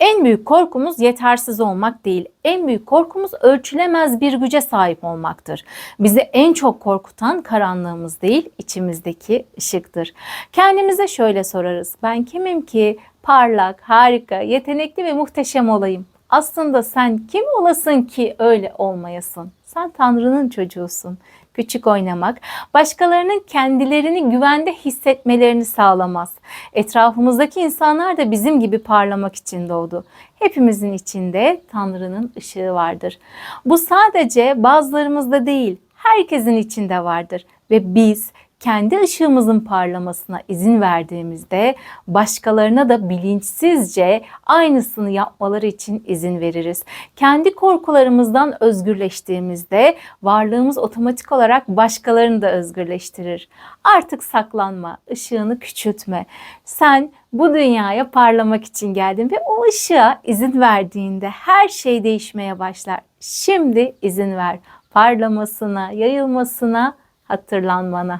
En büyük korkumuz yetersiz olmak değil. En büyük korkumuz ölçülemez bir güce sahip olmaktır. Bizi en çok korkutan karanlığımız değil, içimizdeki ışıktır. Kendimize şöyle sorarız. Ben kimim ki parlak, harika, yetenekli ve muhteşem olayım? Aslında sen kim olasın ki öyle olmayasın? Sen Tanrı'nın çocuğusun. Küçük oynamak, başkalarının kendilerini güvende hissetmelerini sağlamaz. Etrafımızdaki insanlar da bizim gibi parlamak için doğdu. Hepimizin içinde Tanrı'nın ışığı vardır. Bu sadece bazılarımızda değil, herkesin içinde vardır ve biz kendi ışığımızın parlamasına izin verdiğimizde başkalarına da bilinçsizce aynısını yapmaları için izin veririz. Kendi korkularımızdan özgürleştiğimizde varlığımız otomatik olarak başkalarını da özgürleştirir. Artık saklanma, ışığını küçültme. Sen bu dünyaya parlamak için geldin ve o ışığa izin verdiğinde her şey değişmeye başlar. Şimdi izin ver parlamasına, yayılmasına, hatırlanmana.